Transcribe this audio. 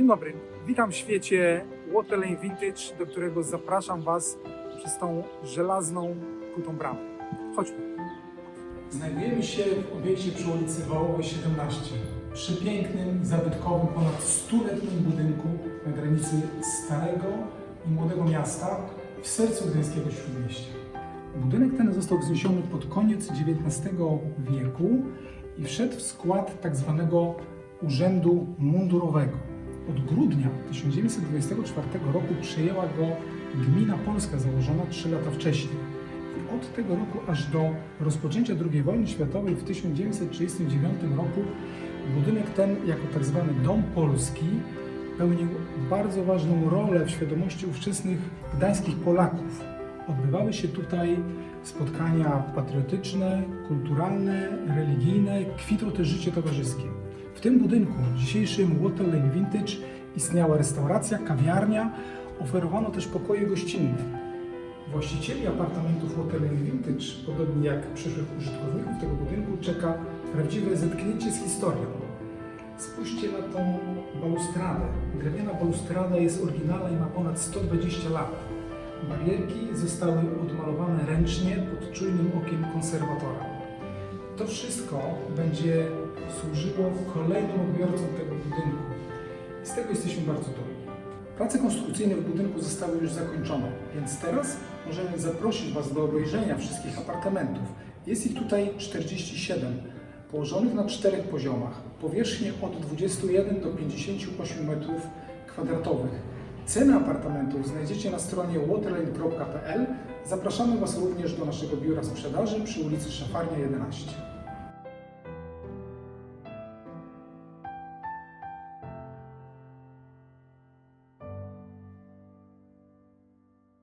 Dzień dobry, witam w świecie Waterlane Vintage, do którego zapraszam Was przez tą żelazną, kutą bramę. Chodźmy. Znajdujemy się w obiekcie przy ulicy Wałowej 17, przy pięknym, zabytkowym, ponad 100-letnim budynku na granicy Starego i Młodego Miasta w sercu gdańskiego Śródmieścia. Budynek ten został wzniesiony pod koniec XIX wieku i wszedł w skład tak zwanego Urzędu Mundurowego. Od grudnia 1924 roku przejęła go gmina polska założona 3 lata wcześniej. I od tego roku aż do rozpoczęcia II wojny światowej w 1939 roku budynek ten jako tak zwany Dom Polski pełnił bardzo ważną rolę w świadomości ówczesnych gdańskich Polaków. Odbywały się tutaj spotkania patriotyczne, kulturalne, religijne, kwitło też życie towarzyskie. W tym budynku, dzisiejszym Water Lane Vintage, istniała restauracja, kawiarnia, oferowano też pokoje gościnne. Właścicieli apartamentów Water Lane Vintage, podobnie jak przyszłych użytkowników tego budynku, czeka prawdziwe zetknięcie z historią. Spójrzcie na tą balustradę. Drewniana balustrada jest oryginalna i ma ponad 120 lat. Barierki zostały odmalowane ręcznie pod czujnym okiem konserwatora. To wszystko będzie służyło kolejnym odbiorcom tego budynku. I z tego jesteśmy bardzo dumni. Prace konstrukcyjne w budynku zostały już zakończone, więc teraz możemy zaprosić Was do obejrzenia wszystkich apartamentów. Jest ich tutaj 47, położonych na czterech poziomach. Powierzchnie od 21 do 58 metrów kwadratowych. Ceny apartamentów znajdziecie na stronie waterline.pl. Zapraszamy Was również do naszego biura sprzedaży przy ulicy Szafarnia 11.